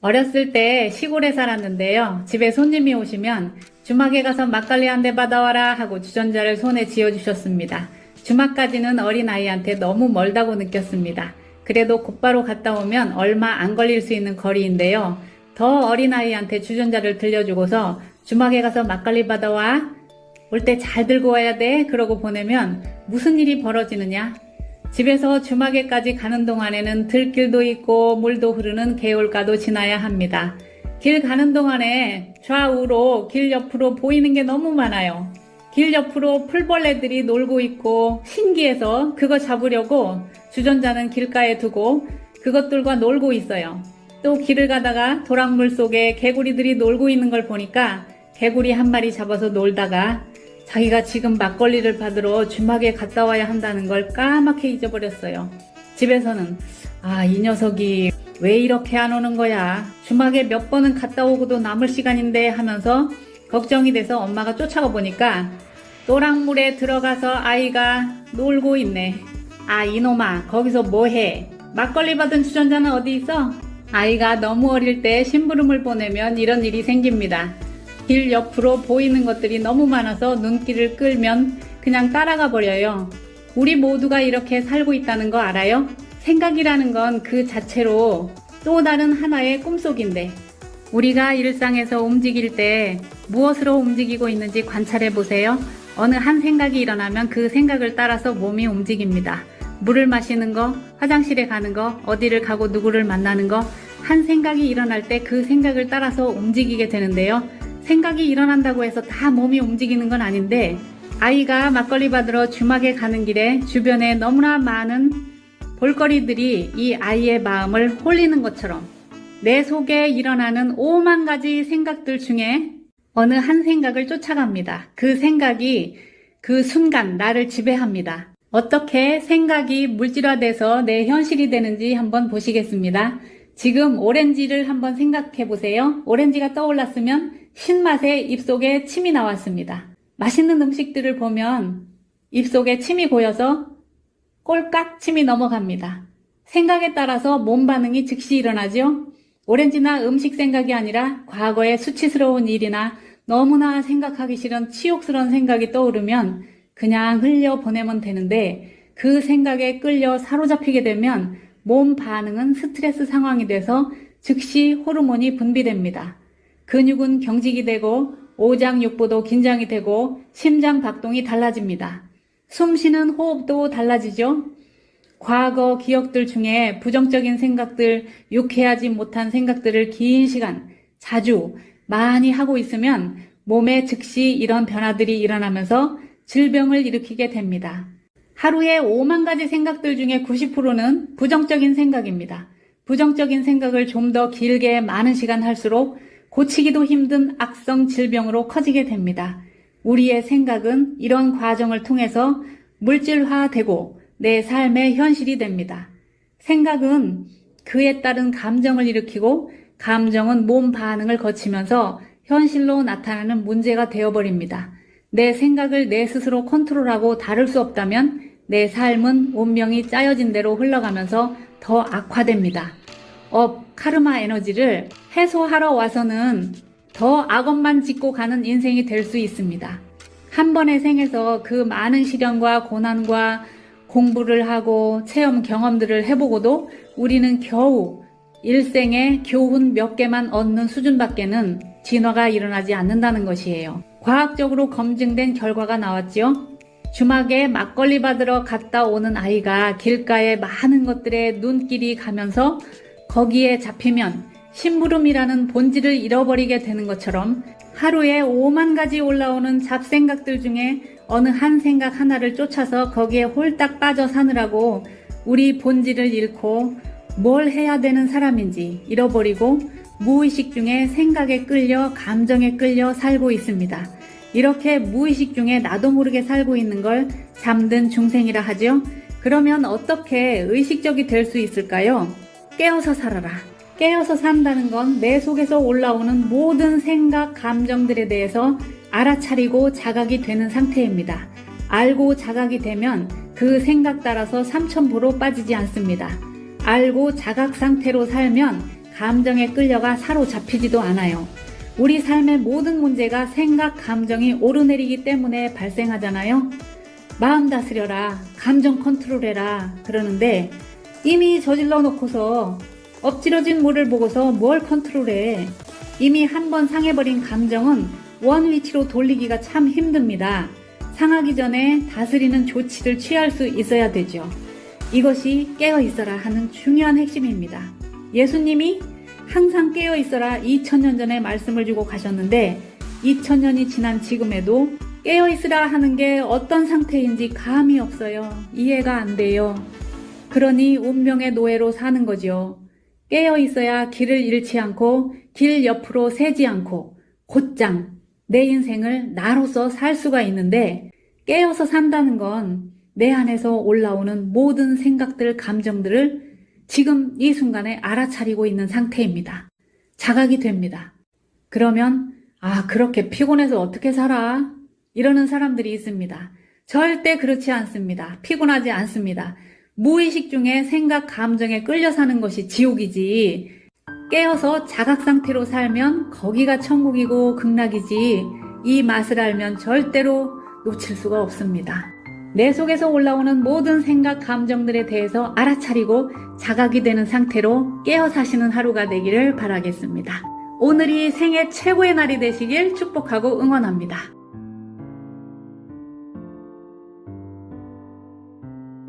어렸을 때 시골에 살았는데요. 집에 손님이 오시면 주막에 가서 막걸리 한 대 받아와라 하고 주전자를 손에 쥐어주셨습니다. 주막까지는 어린아이한테 너무 멀다고 느꼈습니다. 그래도 곧바로 갔다 오면 얼마 안 걸릴 수 있는 거리인데요. 더 어린아이한테 주전자를 들려주고서 주막에 가서 막걸리 받아와. 올 때 잘 들고 와야 돼. 그러고 보내면 무슨 일이 벌어지느냐? 집에서 주막에까지 가는 동안에는 들길도 있고 물도 흐르는 개울가도 지나야 합니다. 길 가는 동안에 좌우로 길 옆으로 보이는 게 너무 많아요. 길 옆으로 풀벌레들이 놀고 있고 신기해서 그거 잡으려고 주전자는 길가에 두고 그것들과 놀고 있어요. 또 길을 가다가 도랑물 속에 개구리들이 놀고 있는 걸 보니까 개구리 한 마리 잡아서 놀다가 자기가 지금 막걸리를 받으러 주막에 갔다 와야 한다는 걸 까맣게 잊어버렸어요. 집에서는 아, 이 녀석이 왜 이렇게 안 오는 거야? 주막에 몇 번은 갔다 오고도 남을 시간인데 하면서 걱정이 돼서 엄마가 쫓아가 보니까 노랑물에 들어가서 아이가 놀고 있네. 아, 이놈아, 거기서 뭐 해? 막걸리 받은 주전자는 어디 있어? 아이가 너무 어릴 때 심부름을 보내면 이런 일이 생깁니다. 길 옆으로 보이는 것들이 너무 많아서 눈길을 끌면 그냥 따라가 버려요. 우리 모두가 이렇게 살고 있다는 거 알아요? 생각이라는 건 그 자체로 또 다른 하나의 꿈속인데 우리가 일상에서 움직일 때 무엇으로 움직이고 있는지 관찰해 보세요. 어느 한 생각이 일어나면 그 생각을 따라서 몸이 움직입니다. 물을 마시는 거, 화장실에 가는 거, 어디를 가고 누구를 만나는 거, 한 생각이 일어날 때 그 생각을 따라서 움직이게 되는데요. 생각이 일어난다고 해서 다 몸이 움직이는 건 아닌데, 아이가 막걸리 받으러 주막에 가는 길에 주변에 너무나 많은 볼거리들이 이 아이의 마음을 홀리는 것처럼 내 속에 일어나는 오만 가지 생각들 중에 어느 한 생각을 쫓아갑니다. 그 생각이 그 순간 나를 지배합니다. 어떻게 생각이 물질화돼서 내 현실이 되는지 한번 보시겠습니다. 지금 오렌지를 한번 생각해 보세요. 오렌지가 떠올랐으면 신맛에 입속에 침이 나왔습니다. 맛있는 음식들을 보면 입속에 침이 고여서 꼴깍 침이 넘어갑니다. 생각에 따라서 몸 반응이 즉시 일어나죠. 오렌지나 음식 생각이 아니라 과거의 수치스러운 일이나 너무나 생각하기 싫은 치욕스러운 생각이 떠오르면 그냥 흘려 보내면 되는데 그 생각에 끌려 사로잡히게 되면 몸 반응은 스트레스 상황이 돼서 즉시 호르몬이 분비됩니다. 근육은 경직이 되고 오장육부도 긴장이 되고 심장 박동이 달라집니다. 숨 쉬는 호흡도 달라지죠? 과거 기억들 중에 부정적인 생각들, 유쾌하지 못한 생각들을 긴 시간, 자주, 많이 하고 있으면 몸에 즉시 이런 변화들이 일어나면서 질병을 일으키게 됩니다. 하루에 5만 가지 생각들 중에 90%는 부정적인 생각입니다. 부정적인 생각을 좀 더 길게 많은 시간 할수록 고치기도 힘든 악성 질병으로 커지게 됩니다. 우리의 생각은 이런 과정을 통해서 물질화되고 내 삶의 현실이 됩니다. 생각은 그에 따른 감정을 일으키고 감정은 몸 반응을 거치면서 현실로 나타나는 문제가 되어버립니다. 내 생각을 내 스스로 컨트롤하고 다룰 수 없다면 내 삶은 운명이 짜여진 대로 흘러가면서 더 악화됩니다. 업, 카르마 에너지를 해소하러 와서는 더 악업만 짓고 가는 인생이 될 수 있습니다. 한 번의 생에서 그 많은 시련과 고난과 공부를 하고 체험 경험들을 해보고도 우리는 겨우 일생에 교훈 몇 개만 얻는 수준밖에는 진화가 일어나지 않는다는 것이에요. 과학적으로 검증된 결과가 나왔지요. 주막에 막걸리 받으러 갔다 오는 아이가 길가에 많은 것들에 눈길이 가면서 거기에 잡히면 심부름이라는 본질을 잃어버리게 되는 것처럼 하루에 5만 가지 올라오는 잡생각들 중에 어느 한 생각 하나를 쫓아서 거기에 홀딱 빠져 사느라고 우리 본질을 잃고 뭘 해야 되는 사람인지 잃어버리고 무의식 중에 생각에 끌려 감정에 끌려 살고 있습니다. 이렇게 무의식 중에 나도 모르게 살고 있는 걸 잠든 중생이라 하죠. 그러면 어떻게 의식적이 될 수 있을까요? 깨어서 살아라. 깨어서 산다는 건 내 속에서 올라오는 모든 생각, 감정들에 대해서 알아차리고 자각이 되는 상태입니다. 알고 자각이 되면 그 생각 따라서 삼천포로 빠지지 않습니다. 알고 자각 상태로 살면 감정에 끌려가 사로잡히지도 않아요. 우리 삶의 모든 문제가 생각, 감정이 오르내리기 때문에 발생하잖아요. 마음 다스려라, 감정 컨트롤해라 그러는데 이미 저질러 놓고서 엎질러진 물을 보고서 뭘 컨트롤해. 이미 한 번 상해버린 감정은 원 위치로 돌리기가 참 힘듭니다. 상하기 전에 다스리는 조치를 취할 수 있어야 되죠. 이것이 깨어 있어라 하는 중요한 핵심입니다. 예수님이 항상 깨어 있어라 2000년 전에 말씀을 주고 가셨는데 2000년이 지난 지금에도 깨어 있으라 하는 게 어떤 상태인지 감이 없어요. 이해가 안 돼요. 그러니 운명의 노예로 사는 거지요. 깨어 있어야 길을 잃지 않고 길 옆으로 새지 않고 곧장 내 인생을 나로서 살 수가 있는데 깨어서 산다는 건 내 안에서 올라오는 모든 생각들, 감정들을 지금 이 순간에 알아차리고 있는 상태입니다. 자각이 됩니다. 그러면 아 그렇게 피곤해서 어떻게 살아? 이러는 사람들이 있습니다. 절대 그렇지 않습니다. 피곤하지 않습니다. 무의식 중에 생각, 감정에 끌려 사는 것이 지옥이지. 깨어서 자각 상태로 살면 거기가 천국이고 극락이지. 이 맛을 알면 절대로 놓칠 수가 없습니다. 내 속에서 올라오는 모든 생각, 감정들에 대해서 알아차리고 자각이 되는 상태로 깨어 사시는 하루가 되기를 바라겠습니다. 오늘이 생애 최고의 날이 되시길 축복하고 응원합니다.